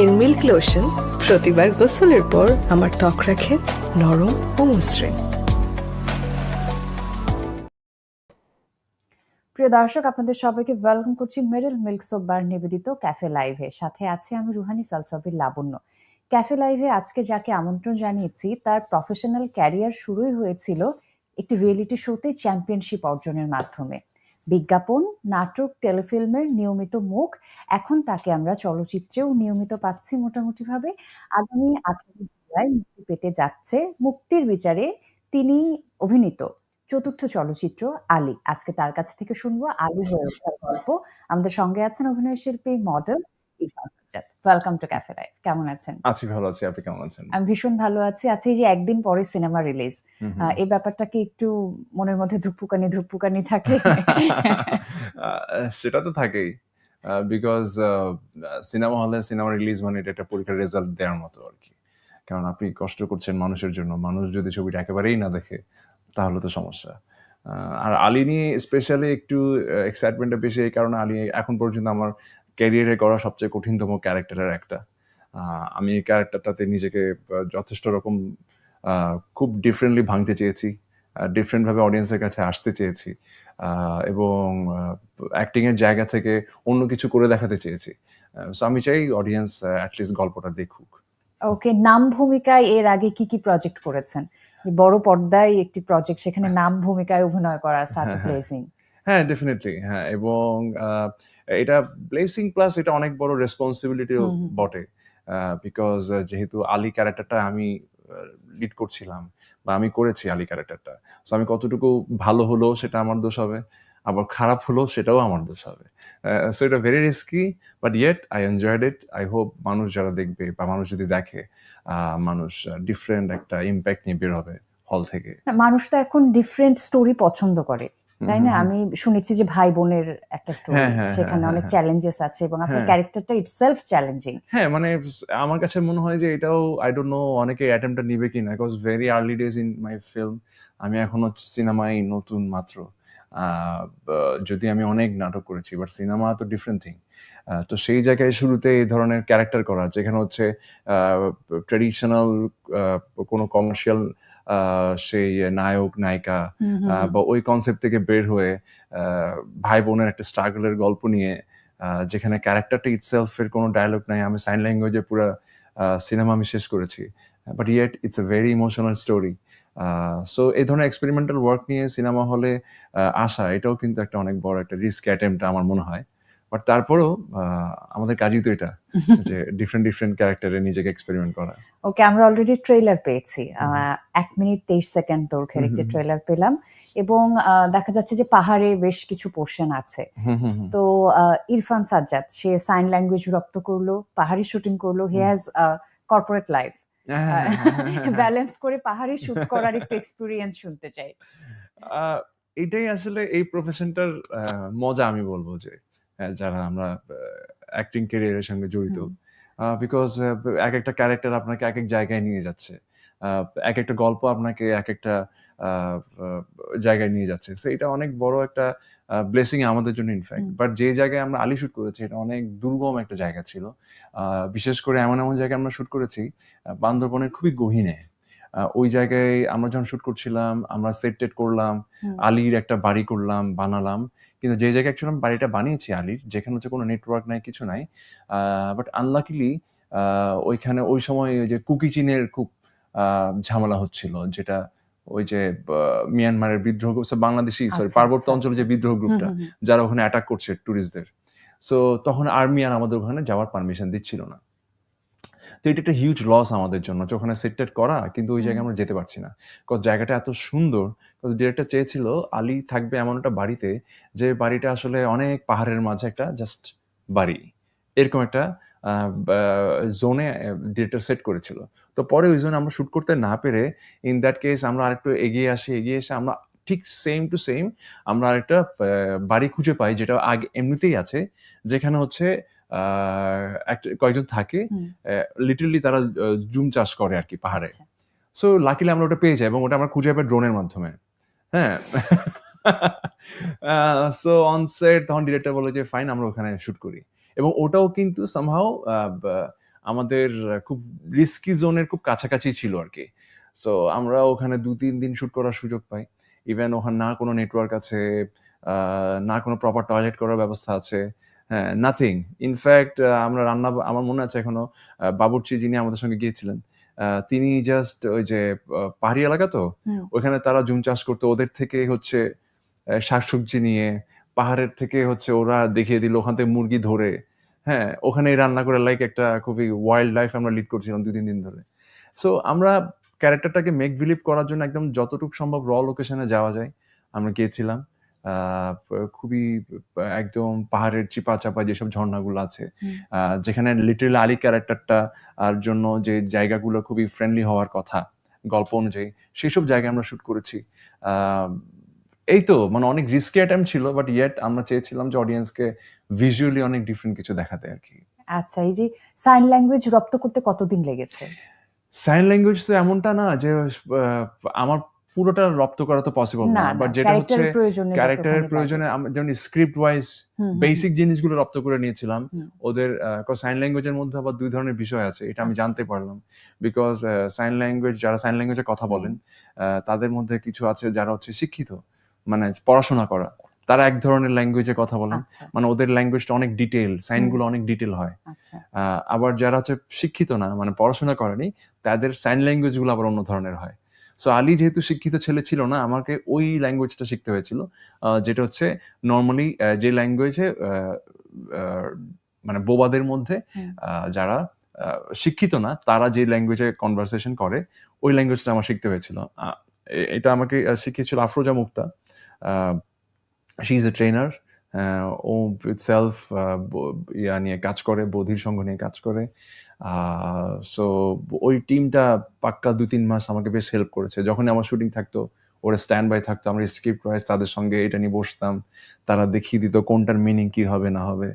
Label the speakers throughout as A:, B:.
A: এর milk lotion প্রতিবার গোসলের পর আমার ত্বক রাখে নরম ও মসৃণ।
B: প্রিয় দর্শক, আপনাদের সবাইকে ওয়েলকাম করছি মেরিল মিল্ক সোপ বার নিবেদিত ক্যাফে লাইভে সাথে আছে আমি রুহানি সালসাবির লাবণ্য। ক্যাফে লাইভে আজকে যাকে আমন্ত্রণ জানিয়েছি, তার প্রফেশনাল ক্যারিয়ার শুরুই হয়েছিল একটি রিয়েলিটি শোতে চ্যাম্পিয়নশিপ অর্জনের মাধ্যমে। বিজ্ঞাপন, নাটক, টেলিফিল্মের নিয়মিত মুখ, এখন তাকে আমরা চলচ্চিত্রেও নিয়মিত পাচ্ছি মোটামুটিভাবে। আগামী আঠারো জুলাই মুক্তি পেতে যাচ্ছে, মুক্তির বিচারে তিনি অভিনীত চতুর্থ চলচ্চিত্র আলী। আজকে তার কাছ থেকে শুনব আলী হয়ে ওঠার গল্প। আমাদের সঙ্গে আছেন অভিনয় শিল্পী model Irfan Sajjad welcome to cafe life কেমন আছেন?
C: আছি ভালো আছি আপনি কেমন আছেন?
B: আমি ভীষণ ভালো আছি। আচ্ছা যে একদিন পরে সিনেমা রিলিজ। এই ব্যাপারটা কি একটু মনের মধ্যে ধুকপুকানি ধুকপুকানি থাকে?
C: সেটা তো থাকেই। বিকজ সিনেমা হলে সিনেমা রিলিজ মানে এটা একটা পরীক্ষার রেজাল্ট দেওয়ার মতো আর কি। কারণ আপনি কষ্ট করছেন মানুষের জন্য। মানুষ যদি ছবিটা একেবারেই না দেখে তাহলে তো সমস্যা। আর আলী নিয়ে স্পেশালি একটু এক্সাইটমেন্টটা বেশি এই কারণে আলী এখন পর্যন্ত আমার ক্যারিয়ারে করা সবচেয়ে কঠিনতম ক্যারেক্টারের একটা। আমি এই ক্যারেক্টারটাতে নিজেকে যথেষ্ট রকম খুব ডিফারেন্টলি ভাঙতে চেয়েছি ডিফারেন্টভাবে অডিয়েন্সের কাছে আসতে চেয়েছি এবং অ্যাক্টিংয়ের জায়গা থেকে অন্য কিছু করে দেখাতে চেয়েছি। সো আমি চাই অডিয়েন্স অ্যাটলিস্ট গল্পটা দেখুক।
B: ওকে নাম ভূমিকায় এর আগে কি কি প্রজেক্ট করেছেন? বড় পর্দায় একটি প্রজেক্ট সেখানে নাম ভূমিকায় অভিনয় করা সাচ
C: হ্যাঁ, হ্যাঁ।
B: প্লেসিং
C: হ্যাঁ ডেফিনেটলি হ্যাঁ এবং এটা প্লেসিং প্লাস এটা অনেক বড় রেসপন্সিবিলিটিও। বটে বিকজ যেহেতু আলী ক্যারেক্টারটা আমি লিড করছিলাম বা আমি করেছি আলী ক্যারেক্টারটা সো আমি কতটুকু ভালো হলো সেটা আমার দোষ হবে আবার খারাপ হলো সেটাও আমার দোষ হবে। সো এটা very risky but yet I enjoyed it I hope মানুষ যারা দেখবে বা মানুষ যদি দেখে মানুষ ডিফারেন্ট একটা ইম্প্যাক্ট নিয়ে বের হবে হল থেকে।
B: মানুষ তো এখন ডিফারেন্ট স্টোরি পছন্দ করে তাই না? আমি শুনেছি যে ভাই বোনের একটা স্টোরি
C: হ্যাঁ, হ্যাঁ,
B: সেখানে
C: হ্যাঁ,
B: অনেক
C: হ্যাঁ।
B: চ্যালেঞ্জেস আছে এবং আপনার। ক্যারেক্টারটা ইটসেলফ চ্যালেঞ্জিং
C: হ্যাঁ মানে আমার কাছে মনে হয় যে এটাও আই ডোন্ট নো অনেকে অ্যাটেম্পটা নিবে কিনা because very early days in my film আমি এখনও সিনেমায় নতুন মাত্র। যদি আমি অনেক নাটক করেছি বাট সিনেমা তো ডিফারেন্ট থিং তো সেই জায়গায় শুরুতে এই ধরনের ক্যারেক্টার করা যেখানে হচ্ছে ট্রেডিশনাল কোনো কমার্শিয়াল সেই নায়ক নায়িকা বা ওই কনসেপ্ট থেকে বের হয়ে আহ, ভাই বোনের একটা স্ট্রাগলের গল্প নিয়ে যেখানে ক্যারেক্টারটা ইটসেলফের কোনো ডায়লগ নাই আমি সাইন ল্যাঙ্গুয়েজে পুরো সিনেমা আমি শেষ করেছি। But yet it's a very emotional story so এই ধরনের এক্সপেরিমেন্টাল ওয়ার্ক নিয়ে সিনেমা হলে আসা এটাও কিন্তু একটা অনেক বড় একটা রিস্ক অ্যাটেম্পট আমার মনে হয় বাট তারপরেও আমাদের কাজই তো এটা যে ডিফারেন্ট ডিফারেন্ট ক্যারেক্টারে নিজেকে এক্সপেরিমেন্ট করা
B: ওকে আমরা অলরেডি ট্রেলার পেয়েছি এক মিনিট তেইশ সেকেন্ড দৈর্ঘ্যের একটি। ট্রেলার পেলাম এবং দেখা যাচ্ছে যে পাহাড়ে বেশ কিছু পোর্শন আছে। তো ইরফান সাজ্জাদ সে সাইন ল্যাঙ্গুয়েজ রপ্ত করল পাহাড়ি শুটিং করল হি। হ্যাজ কর্পোরেট লাইফ
C: হ্যাঁ, হ্যাঁ, হ্যাঁ।
B: ব্যালেন্স করে পাহাড়ে শুট করার একটু এক্সপিরিয়েন্স শুনতে চাই
C: এটাই আসলে এই প্রফেশনটার মজা আমি বলব যে যারা আমরা অ্যাক্টিং ক্যারিয়ারের সঙ্গে জড়িত। বিকজ এক একটা ক্যারেক্টার আপনাকে এক এক জায়গায় নিয়ে যাচ্ছে এক একটা গল্প আপনাকে এক একটা জায়গায় নিয়ে যাচ্ছে সো এটা অনেক বড় একটা ব্লেসিং আমাদের জন্য ইনফ্যাক্ট বাট যে জায়গায় আমরা আলি শুট করেছি এটা অনেক দুর্গম একটা জায়গা ছিল। বিশেষ করে এমন এমন জায়গায় আমরা শুট করেছি বান্দরবনের খুবই গহীনে। ওই জায়গায় আমরা যখন শুট করছিলাম আমরা সেট টেট করলাম আলির একটা বাড়ি করলাম বানালাম। কিন্তু যে জায়গায় অ্যাকচুয়ালি আমি বাড়িটা বানিয়েছি আলির যেখানে হচ্ছে কোনো নেটওয়ার্ক নাই কিছু নাই বাট আনলাকিলি ওইখানে ওই সময় ওই যে কুকি চীনের খুব ঝামেলা হচ্ছিল যেটা ওই যে মিয়ানমারের বিদ্রোহ বাংলাদেশি সরি
B: আচ্ছা,
C: পার্বত্য
B: আচ্ছা,
C: অঞ্চলে যে
B: আচ্ছা।
C: বিদ্রোহ গ্রুপটা। যারা ওখানে অ্যাটাক করছে ট্যুরিস্টদের সো তখন আর্মি আর আমাদের ওখানে যাওয়ার পারমিশন দিচ্ছিল না। তো এটা একটা হিউজ লস আমাদের জন্য যে ওখানে সেটেড করা কিন্তু ওই জায়গায় আমরা যেতে পারছি না। বিকজ জায়গাটা এত সুন্দর বিকজ ডিরেক্টর চেয়েছিল আলী থাকবে এমন একটা বাড়িতে যে বাড়িটা আসলে অনেক পাহাড়ের মাঝে একটা জাস্ট বাড়ি। এরকম একটা জোনে ডিরেক্টর সেট করেছিল। তো পরে ওই জন্য আমরা শুট করতে না পেরে ইন দ্যাট কেস আমরা আরেকটু এগিয়ে আসি এগিয়ে এসে আমরা ঠিক সেম টু সেম আমরা আরেকটা বাড়ি খুঁজে পাই যেটা আগে এমনিতেই আছে যেখানে হচ্ছে কয়েকজন থাকে লিটারলি তারা জুম চাষ করে আর কি পাহাড়ে।
B: আচ্ছা।
C: সো লাকিলি আমরা ওটা পেয়ে যাই এবং ওটা আমরা খুঁজে পাই ড্রোনের মাধ্যমে। হ্যাঁ। সো অন সেট তখন ডিরেক্টর বলে যে ফাইন আমরা ওখানে শুট করি। এবং ওটাও কিন্তু সামহাও আমাদের খুব রিস্কি জোনের খুব কাছাকাছি ছিল আর কি। সো আমরা ওখানে দু তিন দিন শুট করার সুযোগ পাই। ইভেন ওখানে না কোনো নেটওয়ার্ক আছে না কোনো প্রপার টয়লেট করার ব্যবস্থা আছে হ্যাঁ নাথিং ইনফ্যাক্ট আমরা রান্না আমার মনে আছে এখনও বাবুর্চি যিনি আমাদের সঙ্গে গিয়েছিলেন আহ, তিনি জাস্ট ওই যে পাহাড়ি এলাকা তো। ওখানে তারা জুম চাষ করতো ওদের থেকে হচ্ছে শাকসবজি নিয়ে পাহাড়ের থেকে হচ্ছে ওরা দেখিয়ে দিল ওখান থেকে মুরগি ধরে হ্যাঁ ওখানেই রান্না করে লাইক একটা খুবই ওয়াইল্ড লাইফ আমরা লিড করছিলাম দুই তিন দিন ধরে। সো আমরা ক্যারেক্টারটাকে মেক বিলিভ করার জন্য একদম যতটুকু সম্ভব র লোকেশনে যাওয়া যায়। আমরা গিয়েছিলাম খুবই একদম পাহাড়ের চিপা চাপা যেসব ঝর্ণাগুলো আছে যেখানে লিটল আলি ক্যারেক্টারটা আর জন্য যে জায়গাগুলো খুবই ফ্রেন্ডলি হওয়ার কথা গল্প অনুযায়ী সেই সব জায়গায় আমরা শুট করেছি। আহ, এই তো মানে অনেক রিস্কি অ্যাটেম্প ছিল বাট ইয়েট আমরা চেয়েছিলাম যে অডিয়েন্সকে ভিজুয়ালি অনেক ডিফারেন্ট কিছু দেখাতে আর কি।
B: আচ্ছা এই যে সাইন ল্যাঙ্গুয়েজ রপ্ত করতে কতদিন লেগেছে?
C: সাইন ল্যাঙ্গুয়েজ তো এমনটা না যে আমার পুরোটা রপ্ত করা তো পসিবল
B: না
C: বাট যেটা হচ্ছে
B: ক্যারেক্টারের প্রয়োজনে
C: যেমন স্ক্রিপ্ট ওয়াইজ বেসিক জিনিসগুলো রপ্ত করে নিয়েছিলাম। ওদের সাইন ল্যাঙ্গুয়েজের মধ্যে আবার দুই ধরনের বিষয় আছে এটা আমি
B: আচ্ছা।
C: জানতে পারলাম। বিকজ সাইন ল্যাঙ্গুয়েজ যারা সাইন ল্যাঙ্গুয়েজে কথা বলেন আহ, তাদের মধ্যে কিছু আছে যারা হচ্ছে শিক্ষিত। মানে পড়াশোনা করা। তারা এক ধরনের ল্যাঙ্গুয়েজে কথা বলেন
B: আচ্ছা।
C: মানে ওদের ল্যাঙ্গুয়েজটা অনেক ডিটেল সাইনগুলো অনেক ডিটেল হয়।
B: আচ্ছা।
C: আবার যারা হচ্ছে শিক্ষিত না মানে পড়াশোনা করেনি তাদের সাইন ল্যাঙ্গুয়েজগুলো আবার অন্য ধরনের হয়। সো আলী যেহেতু শিক্ষিত ছেলে ছিল না আমাকে ওই ল্যাঙ্গুয়েজটা শিখতে হয়েছিল যেটা হচ্ছে নর্মালি যে ল্যাঙ্গুয়েজে মানে বোবাদের মধ্যে আহ, যারা শিক্ষিত না তারা যে ল্যাঙ্গুয়েজে কনভারসেশন করে ওই ল্যাঙ্গুয়েজটা আমার শিখতে হয়েছিল। এটা আমাকে শিখিয়েছিল Afroza Mukta. She is a trainer O self ইয়া নিয়ে কাজ করে বধির সংঘ নিয়ে কাজ করে। সো ওই টিমটা পাক্কা দু তিন মাস আমাকে বেশ হেল্প করেছে। যখন আমার শুটিং থাকতো ওরা স্ট্যান্ড বাই থাকতো আমরা স্ক্রিপ্ট ওয়াইজ তাদের সঙ্গে এটা নিয়ে বসতাম তারা দেখিয়ে দিত কোনটার মিনিং কি হবে না হবে।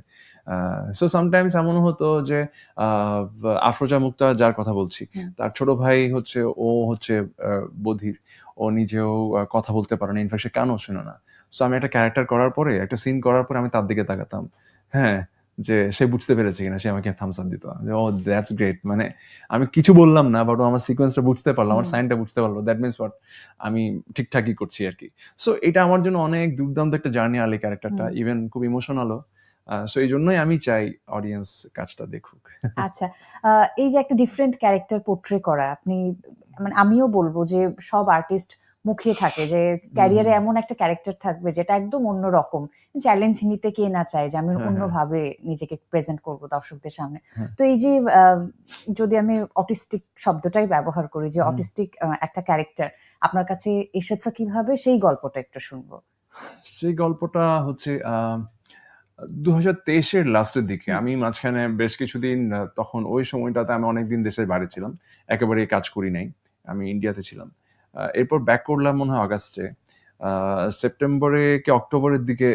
C: সো সামটাইমস এমন হতো যে আফরোজা মুক্তা যার কথা বলছি তার ছোট ভাই হচ্ছে ও হচ্ছে বধির। ও নিজেও কথা বলতে পারে না ইনফ্যাক্ট সে কানও শুনে না। সো আমি একটা ক্যারেক্টার করার পরে একটা সিন করার পরে আমি তার দিকে তাকাতাম। হ্যাঁ যে সে বুঝতে পেরেছে কিনা সে আমাকে থামস আপ দিত। যে ও দ্যাটস গ্রেট মানে আমি কিছু বললাম না বাট ও আমার সিকোয়েন্সটা বুঝতে পারল আমার। সাইনটা বুঝতে পারল। দ্যাট মিনস হোয়াট আমি ঠিকঠাকই করছি আর কি। সো এটা আমার জন্য অনেক দুর্দান্ত একটা জার্নি আলি ক্যারেক্টারটা। ইভেন খুব ইমোশনালও সো এই জন্যই আমি চাই অডিয়েন্স কাজটা দেখুক।
B: আচ্ছা আহ, এই যে একটা ডিফারেন্ট ক্যারেক্টার পোট্রে করা আপনি মানে আমিও বলব যে সব আর্টিস্ট মুখিয়ে থাকে যে ক্যারিয়ারে এমন একটা ক্যারেক্টার থাকবে যেটা একদম অন্যরকম চ্যালেঞ্জ নিতে কে না চায় যে আমি
C: হ্যাঁ,
B: অন্যভাবে নিজেকে প্রেজেন্ট করব দর্শকদের সামনে।
C: হ্যাঁ।
B: তো এই যে আহ, যদি আমি অটিস্টিক শব্দটাই ব্যবহার করি যে অটিস্টিক একটা ক্যারেক্টার আপনার কাছে এসেছে কীভাবে? সেই গল্পটা একটু শুনব।
C: সেই গল্পটা হচ্ছে দু হাজার তেইশের লাস্টের দিকে আমি মাঝখানে বেশ কিছুদিন তখন ওই সময়টাতে আমি অনেকদিন দেশের বাইরে ছিলাম। একেবারে কাজ করি নাই। আমি ইন্ডিয়াতে ছিলাম। এরপর ব্যাক করলাম মনে হয় অগাস্টে আহ, সেপ্টেম্বরে কি অক্টোবরের দিকে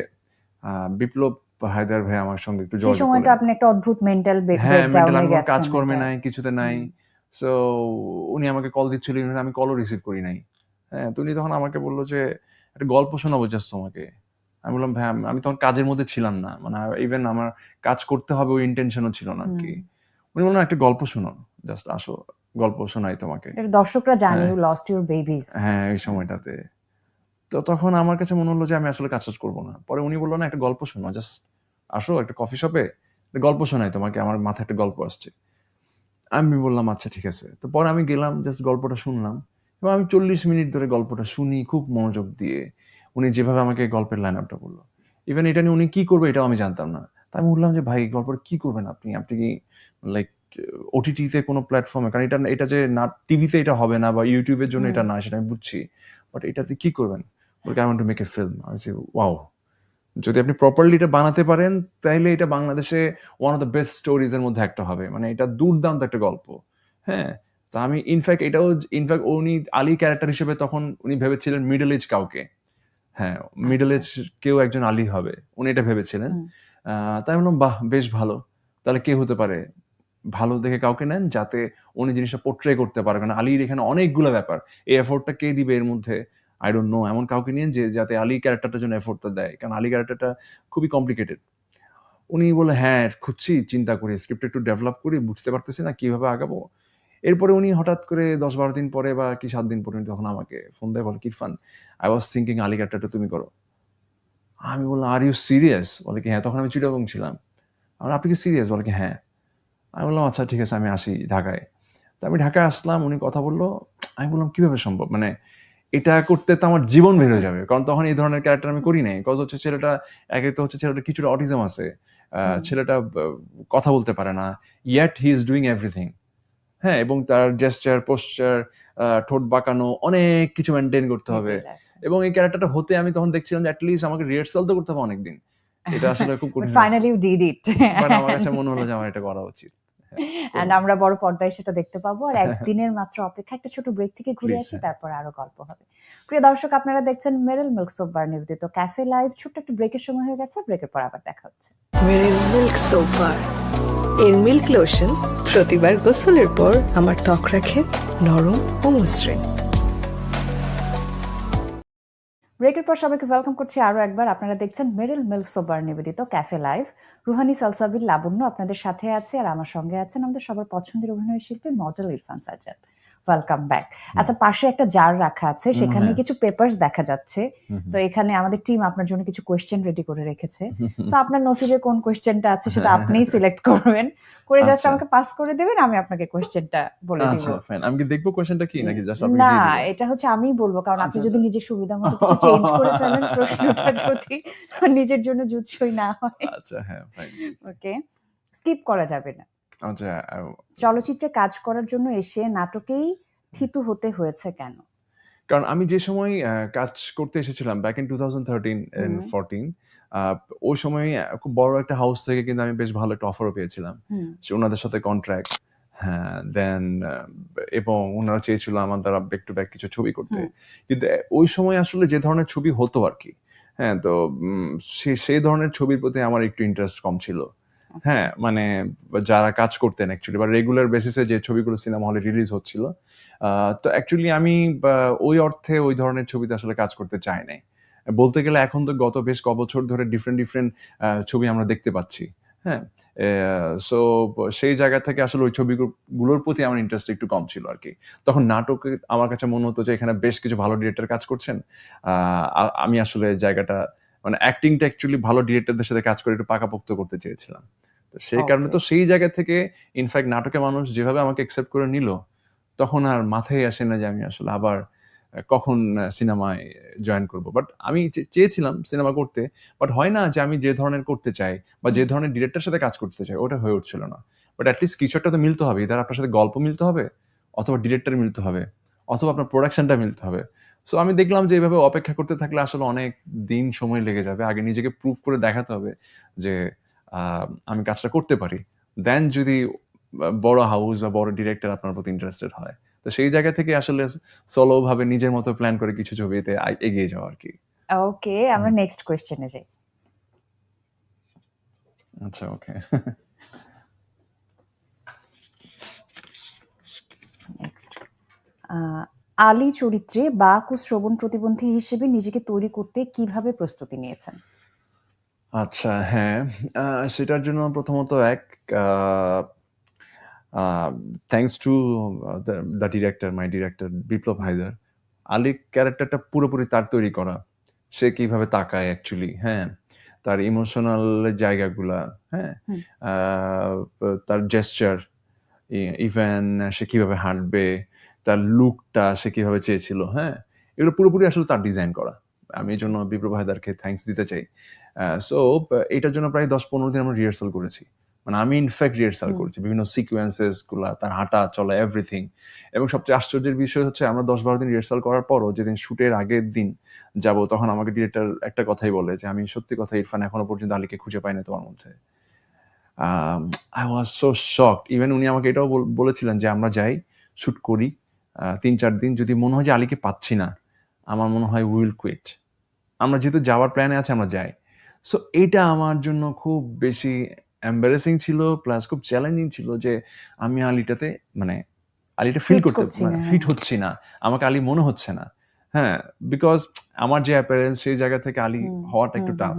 C: বিপ্লব হায়দার ভাই আমার সঙ্গে একটু যোগাযোগ
B: সময়টা আপনি একটা অদ্ভুত মেন্টাল
C: হ্যাঁ মেন্টাল
B: ব্রেকডাউনে গেছেন
C: কাজকর্মে নাই কিছুতে নাই। সো উনি আমাকে কল দিচ্ছিলেন আমি কলও রিসিভ করি নাই। হ্যাঁ তো উনি তখন আমাকে বলল যে একটা গল্প শোনাবো জাস্ট তোমাকে। আমি বললাম ভাই আমি- তখন কাজের মধ্যে ছিলাম না। মানে ইভেন আমার কাজ করতে হবে ওই ইন্টেনশনও ছিল না কি উনি বললেন একটা গল্প শোনো। জাস্ট আসো গল্প শোনাই তোমাকে।
B: দর্শকরা জানে
C: হ্যাঁ।
B: ইউ লস্ট ইউর বেবিজ
C: হ্যাঁ এই সময়টাতে। তো তখন আমার কাছে মনে হলো যে আমি আসলে কাজ টাজ করব না। পরে উনি বলল না একটা গল্প শোনো। জাস্ট আসো একটা কফি শপে গল্প শোনাই তোমাকে। আমার মাথায় একটা গল্প আসছে। আমি বললাম আচ্ছা ঠিক আছে। তো পরে আমি গেলাম জাস্ট গল্পটা শুনলাম। এবং আমি চল্লিশ মিনিট ধরে গল্পটা শুনি খুব মনোযোগ দিয়ে। উনি যেভাবে আমাকে গল্পের লাইন আপটা বলল। ইভেন এটা নিয়ে উনি কি করবে এটাও আমি জানতাম না। তাই আমি বললাম যে ভাই গল্পটা কি করবেন আপনি? আপনি কি লাইক ওটিটিতে কোনো প্ল্যাটফর্মে কারণ এটা এটা যে না টিভিতে এটা হবে না বা ইউটিউবের জন্য এটা না সেটা আমি বুঝছি। বাট এটাতে কি করবেন? বলকে I want to make a film আমি ওয়াও যদি আপনি প্রপারলি এটা বানাতে পারেন তাহলে এটা বাংলাদেশে one of the best stories এর মধ্যে একটা হবে। মানে এটা দুর্দান্ত একটা গল্প। হ্যাঁ? তা আমি ইনফ্যাক্ট এটাও ইনফ্যাক্ট উনি আলী ক্যারেক্টার হিসেবে তখন উনি ভেবেছিলেন মিডল এজ কাউকে। হ্যাঁ মিডল এজ কেউ একজন আলী হবে উনি এটা ভেবেছিলেন। তাই বললাম বাহ বেশ ভালো। তাহলে কে হতে পারে? ভালো দেখে কাউকে নেন যাতে উনি জিনিসটা পোট্রে করতে পারে। কারণ আলীর এখানে অনেকগুলো ব্যাপার। এই এফোর্টটা কে দিবে এর মধ্যে? আই ডোন্ট নো এমন কাউকে নিয়ে যে যাতে আলী ক্যারেক্টারটার জন্য এফোর্টটা দেয়। কারণ আলী ক্যারেক্টারটা খুবই কমপ্লিকেটেড উনি বলে হ্যাঁ খুঁজছি চিন্তা করি স্ক্রিপ্ট একটু ডেভেলপ করি বুঝতে পারতেছি না কীভাবে আগাবো। এরপরে উনি হঠাৎ করে দশ বারো দিন পরে বা কি সাত দিন পরে উনি তখন আমাকে ফোন দেয় বলে কিরফান আই ওয়াজ থিঙ্কিং আলী ক্যারেক্টারটা তুমি করো। আমি বললাম আর ইউ সিরিয়াস বলে কি হ্যাঁ। তখন আমি চিটাগং ছিলাম। আর আপনি কি সিরিয়াস বলে কি হ্যাঁ। আমি বললাম আচ্ছা ঠিক আছে আমি আসি ঢাকায়। তো আমি ঢাকায় আসলাম উনি কথা বলল। আমি বললাম কীভাবে সম্ভব? মানে এটা করতে তো আমার জীবন বের হয়ে যাবে। কারণ তখন এই ধরনের ক্যারেক্টার আমি করি নাই। কজ হচ্ছে ছেলেটা একে তো হচ্ছে ছেলেটা কিছুটা অটিজম আছে। ছেলেটা কথা বলতে পারে না। Yet he is doing everything হ্যাঁ এবং তার জেস্টার পোস্টার ঠোঁট বাঁকানো অনেক কিছু মেনটেন করতে হবে। এবং এই ক্যারেক্টারটা হতে আমি তখন দেখছিলাম যে অ্যাটলিস্ট আমাকে রিহার্সাল তো করতে হবে অনেকদিন। এটা আসলে খুব কঠিন
B: finally you did it
C: but আমার কাছে মনে হলো যে আমার এটা করা উচিত।
B: এন্ড আমরা বড় পর্দায় সেটা দেখতে পাবো। আর একদিনের মাত্র অপেক্ষা একটা ছোট ব্রেক থেকে ঘুরে আসি। তারপর আরও গল্প হবে। প্রিয় দর্শক আপনারা দেখছেন মেরেল মিল্ক সোপ বার নিবেদিত ক্যাফে লাইভ ছোট্ট একটা ব্রেকের সময় হয়ে গেছে ব্রেকের পর আবার দেখা হচ্ছে।
A: মেরেল মিল্ক সোপ বার এর মিল্ক লোশন প্রতিবার গোসলের পর আমার ত্বক রাখে নরম ও মসৃণ।
B: ব্রেকের পর সবাইকে ওয়েলকাম করছি আরও একবার। আপনারা দেখছেন মেরিল মিল্ক সোবার নিবেদিত ক্যাফে লাইভ রুহানি সালসাবির লাবণ্য আপনাদের সাথে আছে আর আমার সঙ্গে আছেন আমাদের সবার পছন্দের অভিনয় শিল্পী model Irfan Sajjad. Welcome back আচ্ছা পাশে একটা জার রাখা আছে সেখানে
C: হ্যাঁ।
B: কিছু পেপারস দেখা যাচ্ছে। তো এখানে আমাদের টিম আপনার জন্য কিছু কোয়েশ্চেন রেডি করে রেখেছে। তো আপনার নসিবে কোন কোয়েশ্চেনটা আছে সেটা আপনিই সিলেক্ট করবেন। করে জাস্ট
C: আচ্ছা।
B: আমাকে পাস করে দেবেন আমি আপনাকে কোয়েশ্চেনটা বলে দিব।
C: আচ্ছা ফাইন আমি কি দেখব কোশ্চেনটা কি নাকি জাস্ট আপনি
B: না এটা হচ্ছে আমি বলব কারণ আপনি
C: আচ্ছা,
B: যদি
C: আচ্ছা।
B: নিজের সুবিধা মতো কিছু চেঞ্জ করে ফেলেন প্রশ্নটা যদি নিজের জন্য জুৎসই না হয়।
C: আচ্ছা হ্যাঁ ফাইন
B: ওকে স্কিপ করা যাবে না।
C: আচ্ছা
B: চলচ্চিত্রে কাজ করার জন্য এসে নাটকেই থিতু হতে হয়েছে কেন?
C: কারণ আমি যে সময় কাজ করতে এসেছিলাম back in two thousand thirteen. Fourteen ওই সময় খুব বড় একটা হাউস থেকে কিন্তু আমি বেশ ভালো একটা অফারও পেয়েছিলাম। ওনাদের সাথে কন্ট্রাক্ট হ্যাঁ দেন এবং ওনারা চেয়েছিল আমার দ্বারা ব্যাক টু ব্যাক কিছু ছবি করতে। কিন্তু ওই সময় আসলে যে ধরনের ছবি হতো আর কি হ্যাঁ তো সে- সেই ধরনের ছবির প্রতি আমার একটু ইন্টারেস্ট কম ছিল। হ্যাঁ মানে যারা কাজ করতেন অ্যাকচুয়ালি বা রেগুলার বেসিসে যে ছবিগুলো সিনেমা হলে রিলিজ হচ্ছিল তো অ্যাকচুয়ালি আমি ওই অর্থে ওই ধরনের ছবিতে আসলে কাজ করতে চাই নাই। বলতে গেলে এখন তো গত বেশ ক বছর ধরে ডিফারেন্ট ডিফারেন্ট ছবি আমরা দেখতে পাচ্ছি হ্যাঁ সো সেই জায়গা থেকে আসলে ওই ছবিগুলোর প্রতি আমার ইন্টারেস্ট একটু কম ছিল আর কি। তখন নাটকে আমার কাছে মনে হতো যে এখানে বেশ কিছু ভালো ডিরেক্টর কাজ করছেন আমি আসলে জায়গাটা মানে অ্যাক্টিংটা অ্যাকচুয়ালি ভালো ডিরেক্টরদের সাথে কাজ করে একটু পাকাপোক্ত করতে চেয়েছিলাম। তো সেই কারণে তো সেই জায়গা থেকে ইনফ্যাক্ট নাটকে মানুষ যেভাবে আমাকে অ্যাকসেপ্ট করে নিল তখন আর মাথায় আসে না যে আমি আসলে আবার কখন সিনেমায় জয়েন করব। বাট আমি চেয়েছিলাম সিনেমা করতে বাট হয় না যে আমি যে ধরনের করতে চাই বা যে ধরনের ডিরেক্টরের সাথে কাজ করতে চাই ওটা হয়ে উঠছিল না। বাট অ্যাটলিস্ট কিছু একটা তো মিলতে হবে ইদার আপনার সাথে গল্প মিলতে হবে অথবা ডিরেক্টর মিলতে হবে অথবা আপনার প্রোডাকশনটা মিলতে হবে। সো আমি দেখলাম যে এইভাবে অপেক্ষা করতে থাকলে আসলে অনেক দিন সময় লেগে যাবে। আগে নিজেকে প্রুভ করে দেখাতে হবে যে আমি কাজটা করতে পারি। দেন যদি বড় হাউস বা বড় ডিরেক্টর আপনার প্রতি ইন্টারেস্টেড হয় তো সেই জায়গা থেকে আসলে সলো ভাবে নিজের মতো প্ল্যান করে কিছু ছবিতে এগিয়ে যাওয়া আর কি।
B: ওকে আমরা নেক্সট কোয়েশ্চেনে যাই।
C: আচ্ছা ওকে
B: নেক্সট আলী চরিত্রে বাক ও শ্রবণ প্রতিবন্ধী হিসেবে নিজেকে তৈরি করতে কীভাবে প্রস্তুতি নিয়েছেন?
C: আচ্ছা হ্যাঁ সেটার জন্য প্রথমত এক thanks to the director my director Biplob Haider Ali ক্যারেক্টারটা পুরোপুরি তার তৈরি করা সে কীভাবে তাকায় অ্যাকচুয়ালি হ্যাঁ তার ইমোশনাল জায়গাগুলা হ্যাঁ তার জেস্টার ইভেন সে কীভাবে হাঁটবে তার লুকটা সে কীভাবে চেয়েছিল হ্যাঁ? এগুলো পুরোপুরি আসলে তার ডিজাইন করা। আমি এই জন্য বিপ্লব হায়দারকে থ্যাঙ্কস দিতে চাই। সো এটার জন্য প্রায় দশ পনেরো দিন আমরা রিহার্সাল করেছি। মানে আমি ইনফ্যাক্ট রিহার্সাল করেছি। বিভিন্ন সিকোয়েন্সেসগুলা তার হাঁটা চলা এভরিথিং এবং সবচেয়ে আশ্চর্যের বিষয় হচ্ছে আমরা দশ বারো দিন রিহার্সাল করার পরও যেদিন শুটের আগের দিন যাব তখন আমাকে ডিরেক্টর একটা কথাই বলে যে আমি সত্যি কথা ইরফান এখনও পর্যন্ত আলীকে খুঁজে পাই না তোমার মধ্যে। I was so shock even উনি আমাকে এটাও বলেছিলেন যে আমরা যাই শুট করি তিন চার দিন যদি মনে হয় যে আলীকে পাচ্ছি না আমার মনে হয় উইল কুইট আমরা যেহেতু যাওয়ার প্ল্যানে আছে আমরা যাই। সো এটা আমার জন্য খুব বেশি এম্বারেসিং ছিল প্লাস খুব চ্যালেঞ্জিং ছিল যে আমি আলিটাতে মানে আলিটা ফিল করতে মানে ফিট
B: হ্যাঁ।
C: হচ্ছি না। আমাকে আলী মনে হচ্ছে না। হ্যাঁ বিকজ আমার যে অ্যাপিয়ারেন্স সেই জায়গা থেকে আলী হওয়াটা একটু টাফ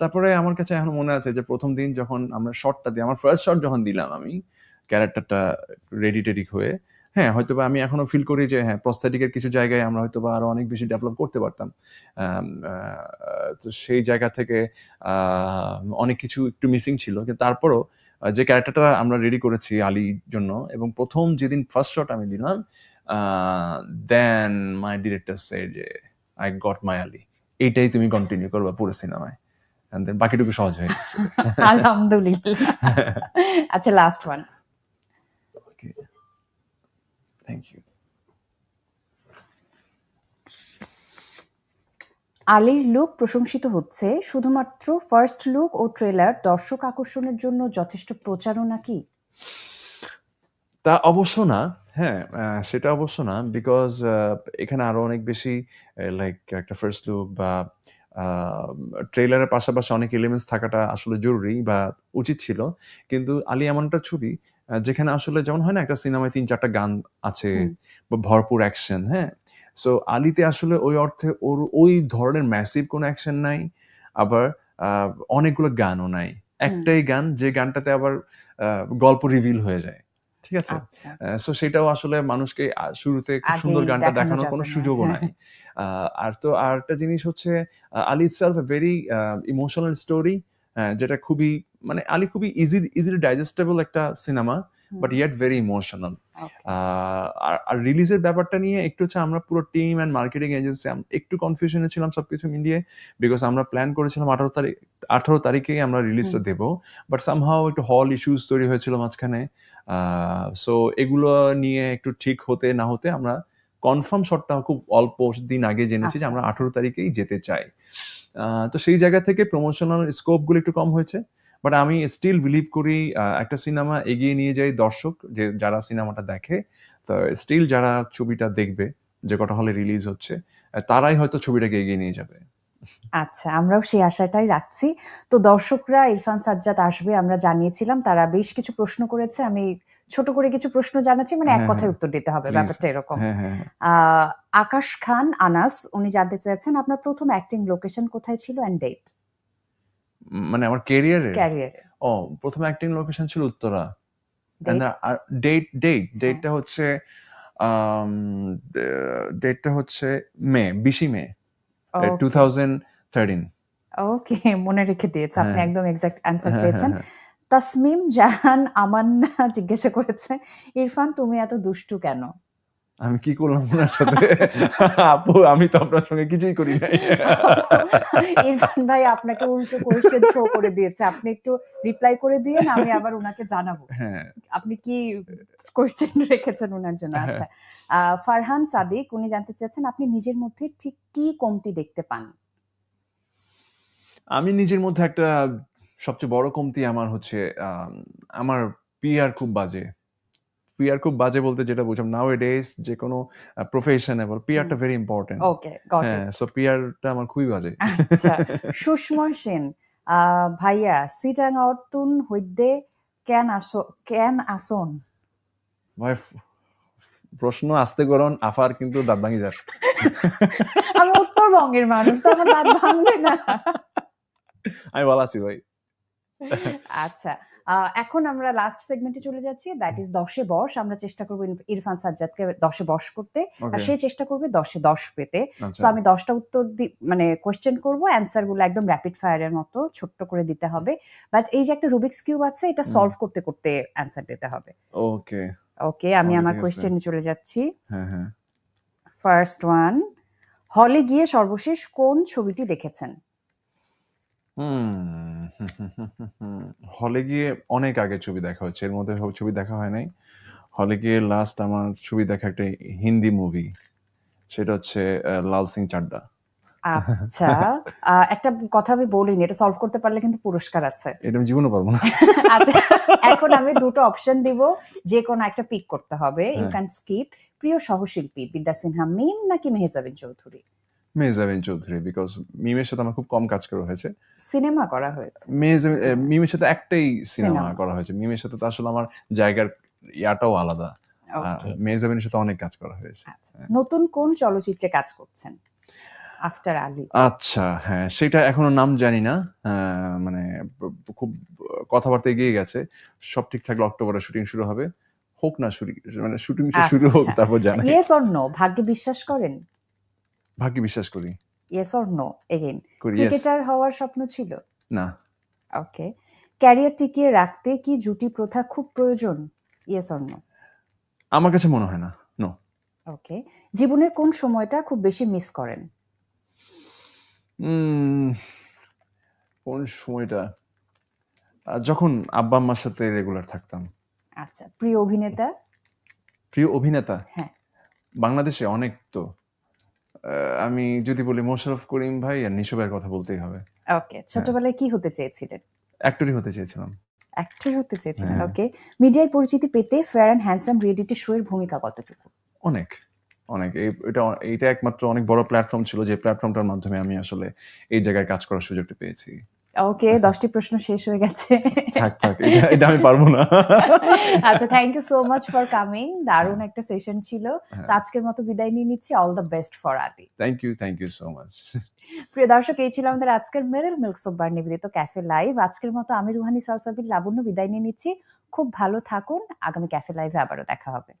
C: তারপরে আমার কাছে এখন মনে আছে যে প্রথম দিন যখন আমরা শটটা দিই আমার ফার্স্ট শট যখন দিলাম আমি ক্যারেক্টারটা রেডি টেডি হয়ে হ্যাঁ হয়তো বা আমি এখনও ফিল করি যে হ্যাঁ প্রস্থেটিকের কিছু জায়গায় আমরা হয়তো বা আরও অনেক বেশি ডেভেলপ করতে পারতাম। তো সেই জায়গা থেকে অনেক কিছু একটু মিসিং ছিল। কিন্তু তারপরও যে ক্যারেক্টারটা আমরা রেডি করেছি আলীর জন্য এবং প্রথম যেদিন ফার্স্ট শট আমি দিলাম দেন মাই ডিরেক্টর সে যে আই গট মাই আলী এইটাই তুমি কন্টিনিউ করবা পুরো সিনেমায়। বাকিটুকু সহজ হয়ে গেছে।
B: আলহামদুলিল্লাহ। আচ্ছা লাস্ট ওয়ান
C: থ্যাংক ইউ
B: আলীর লুক প্রশংসিত হচ্ছে শুধুমাত্র ফার্স্ট লুক ও ট্রেলার দর্শক আকর্ষণের জন্য যথেষ্ট প্রচারণা কি?
C: তা অবশ্য না হ্যাঁ আহ, সেটা অবশ্য না বিকজ এখানে আরও অনেক বেশি লাইক একটা ফার্স্ট লুক বা ট্রেলারের পাশাপাশি অনেক এলিমেন্টস থাকাটা আসলে জরুরি বা উচিত ছিল। কিন্তু আলী এমন একটা ছবি যেখানে আসলে যেমন হয় না একটা সিনেমায় তিন চারটা গান আছে বা ভরপুর অ্যাকশন হ্যাঁ? সো আলিতে আসলে ওই অর্থে ওর ওই ধরনের ম্যাসিভ কোনো অ্যাকশন নাই আবার অনেকগুলো গানও নাই। একটাই গান যে গানটাতে আবার গল্প রিভিল হয়ে যায় ঠিক আছে?
B: আচ্ছা।
C: সো সেটাও আসলে মানুষকে শুরুতে খুব সুন্দর গানটা দেখানোর কোনো সুযোগও নাই। আহ, আর তো আর একটা জিনিস হচ্ছে Ali itself a very emotional story যেটা খুবই মানে আলী খুবই ইজি ইজিলি ডাইজেস্টেবল একটা cinema but yet very emotional. আর রিলিজের ব্যাপারটা নিয়ে একটু হচ্ছে আমরা পুরো টিম অ্যান্ড মার্কেটিং এজেন্সি একটু কনফিউশনে ছিলাম সবকিছু মিলিয়ে বিকজ আমরা প্ল্যান করেছিলাম আঠারো তারিখ আঠারো তারিখেই আমরা রিলিজটা। দেবো বাট সামহাও একটু হল ইস্যুস তৈরি হয়েছিল মাঝখানে সো এগুলো নিয়ে একটু ঠিক হতে না হতে আমরা কনফার্ম শটটা খুব অল্প দিন আগে জেনেছি যে
B: আচ্ছা,
C: আমরা
B: আচ্ছা।
C: আঠারো তারিখেই যেতে চাই তো সেই জায়গা থেকে প্রমোশনাল স্কোপগুলো একটু কম হয়েছে বাট আমি স্টিল বিলিভ করি একটা সিনেমা এগিয়ে নিয়ে যায় দর্শক যে যারা সিনেমাটা দেখে তো স্টিল যারা ছবিটা দেখবে যে কটা হলে রিলিজ হচ্ছে তারাই হয়তো ছবিটাকে এগিয়ে নিয়ে যাবে।
B: আচ্ছা আমরাও সেই আশাটাই রাখছি। তো দর্শকরা ইরফান সাজ্জাদ আসবে আমরা জানিয়েছিলাম তারা বেশ কিছু প্রশ্ন করেছে আমি ছোট করে কিছু প্রশ্ন জানাচ্ছি মানে এক
C: হ্যাঁ,
B: কথায়
C: হ্যাঁ।
B: উত্তর দিতে হবে ব্যাপারটা এরকম।
C: হ্যাঁ
B: আকাশ খান আনাস উনি জানতে চাইছেন আপনার প্রথম অ্যাক্টিং লোকেশন কোথায় ছিল অ্যান্ড ডেট
C: মানে আমার
B: ক্যারিয়ারে
C: ও প্রথম অ্যাক্টিং লোকেশন ছিল উত্তরা। ডেট ডেট ডেটটা হচ্ছে ডেটটা হচ্ছে May বিশি May two thousand thirteen
B: okay মনে রেখে দিয়েছে আপনি
C: হ্যাঁ।
B: একদম এক্সাক্ট অ্যান্সার
C: হ্যাঁ
B: পেয়েছেন।
C: হ্যাঁ।
B: তাসমিম জাহান আমান্না জিজ্ঞাসা করেছে ইরফান তুমি এত দুষ্টু কেন?
C: আমি কি করলাম ওনার সাথে? আপু আমি তো আপনার সঙ্গে কিছুই করি নাই।
B: ইরফান ভাই আপনাকে উল্টো কোয়েশ্চেন থ্রো করে দিয়েছে। আপনি একটু রিপ্লাই করে দিয়েন আমি আবার ওনাকে জানাব।
C: হ্যাঁ।
B: আপনি কি কোয়েশ্চেন রেখেছেন ওনার জন্য?
C: হ্যাঁ।
B: আচ্ছা ফারহান সাদিক উনি জানতে চাচ্ছেন আপনি নিজের মধ্যে ঠিক কি কমতি দেখতে পান?
C: আমি নিজের মধ্যে একটা সবচেয়ে বড় কমতি আমার হচ্ছে আম, আমার পিআর খুব বাজে। পিআর খুব বাজে বলতে যেটা বুঝলাম নাও এ ডেজ যে কোনো প্রফেশনে বল পিআরটা ভেরি ইম্পর্টেন্ট
B: ওকে গট
C: হ্যাঁ সো পিআরটা আমার খুবই বাজে।
B: আচ্ছা সুষময় সেন ভাইয়া সিটাং অর্তুন হইদে কেন আসো কেন আসন?
C: ভাই প্রশ্ন আসতে করুন আফার কিন্তু দাঁত ভাঙি যার।
B: আমি উত্তরবঙ্গের মানুষ তো আমার দাঁত ভাঙবে না।
C: আমি ভালো আছি ভাই।
B: আচ্ছা এখন আমরা লাস্ট সেগমেন্টে চলে যাচ্ছি দ্যাট ইজ দশে বস। আমরা চেষ্টা করব ইরফান সাজ্জাদকে দশে বস করতে। আর সে চেষ্টা করবে দশে দশ পেতে। তো
C: আচ্ছা
B: আমি দশটা উত্তর দি- মানে কোয়েশ্চেন করব। অ্যান্সারগুলো একদম র্যাপিড ফায়ারের মতো ছোট্ট করে দিতে হবে। বাট এই যে একটা রুবিক্স কিউব আছে এটা সলভ করতে করতে অ্যান্সার দিতে হবে।
C: ওকে
B: ওকে আমি আমার
C: ঠিক আছে।
B: কোয়েশ্চেনে চলে যাচ্ছি।
C: হ্যাঁ হ্যাঁ।
B: ফার্স্ট ওয়ান হলে গিয়ে সর্বশেষ কোন ছবিটি দেখেছেন?
C: হলে গিয়ে অনেক আগে ছবি দেখা হচ্ছে। এর মধ্যে ছবি দেখা হয় নাই। হলে গিয়ে লাস্ট আমার ছবি দেখা একটা হিন্দি মুভি সেটা হচ্ছে আহ, লাল সিং চাড্ডা।
B: আচ্ছা। আহ, একটা কথা আমি বলিনি এটা সলভ করতে পারলে কিন্তু পুরস্কার আছে।
C: এটা আমি জীবনে পারব না।
B: আচ্ছা এখন আমি দুটো অপশন দিব। যে কোনো একটা পিক করতে হবে। ইউ
C: হ্যাঁ।
B: ক্যান স্কিপ প্রিয় সহশিল্পী বিদ্যা সিনহা মিম নাকি মেহজাবিন চৌধুরী?
C: মেহজাবিন চৌধুরী বিকজ মিমের সাথে আমার খুব কম কাজ করা হয়েছে।
B: সিনেমা করা হয়েছে।
C: মেহজাবিন মিমের সাথে একটাই সিনেমা। করা হয়েছে। মিমের সাথে তো আসলে আমার জায়গার ইয়াটাও আলাদা। সাথে অনেক কাজ করা হয়েছে।
B: আচ্ছা। নতুন কোন চলচ্চিত্রে কাজ করছেন? আফটার আলী
C: আচ্ছা হ্যাঁ সেটা এখনও নাম জানি না। মানে খুব কথাবার্তা এগিয়ে গেছে। সব ঠিক থাকলে অক্টোবরে শুটিং শুরু হবে। হোক না শুরু মানে শুটিং শুরু হোক
B: আচ্ছা।
C: তারপর জানাই।
B: ইয়েস অর নো ভাগ্যে বিশ্বাস করেন?
C: ভাগ্যে বিশ্বাস করি।
B: Yes or no again cricketer হওয়ার স্বপ্ন ছিল?
C: না।
B: ওকে ক্যারিয়ার টিকিয়ে রাখতে কি জুটি প্রথা খুব প্রয়োজন? ইয়েস অর নো
C: আমার কাছে মনে হয় না। নো
B: ওকে জীবনের কোন সময়টা খুব বেশি মিস করেন?
C: উম, কোন সময়টা? যখন আব্বা আম্মার সাথে রেগুলার থাকতাম।
B: আচ্ছা প্রিয় অভিনেতা?
C: প্রিয় অভিনেতা?
B: হ্যাঁ।
C: বাংলাদেশে অনেক তো। আমি যদি বলি মোশারফ করিম ভাই আর নিশো ভাইয়ের কথা বলতেই হবে।
B: ওকে ছোটবেলায় কি হতে চেয়েছিলেন?
C: অ্যাক্টরই হতে চেয়েছিলাম।
B: অ্যাক্টর হতে চেয়েছিলেন
C: হ্যাঁ।
B: ওকে মিডিয়ায় পরিচিতি পেতে fair and handsome reality show এর ভূমিকা কতটুকু?
C: অনেক অনেক। এটা এটা একমাত্র অনেক বড় প্ল্যাটফর্ম ছিল যে প্ল্যাটফর্মটার মাধ্যমে আমি আসলে এই জায়গায় কাজ করার সুযোগটা পেয়েছি।
B: ওকে দশটি প্রশ্ন শেষ হয়ে গেছে।
C: থাক থাক এটা আমি পারব না।
B: আচ্ছা thank you so much for coming দারুণ একটা সেশন ছিল।
C: হ্যাঁ।
B: আজকের মতো বিদায় নিয়ে নিচ্ছি। All the best for Adi.
C: Thank you thank you so much
B: প্রিয় দর্শক এই ছিল আমাদের আজকের মেরেল মিল্ক সোপবার নিবেদিত ক্যাফে লাইভ আজকের মতো আমি রুহানি সালসাবির লাবণ্য বিদায় নিয়ে নিচ্ছি। খুব ভালো থাকুন। আগামী ক্যাফে লাইভে আবারও দেখা হবে।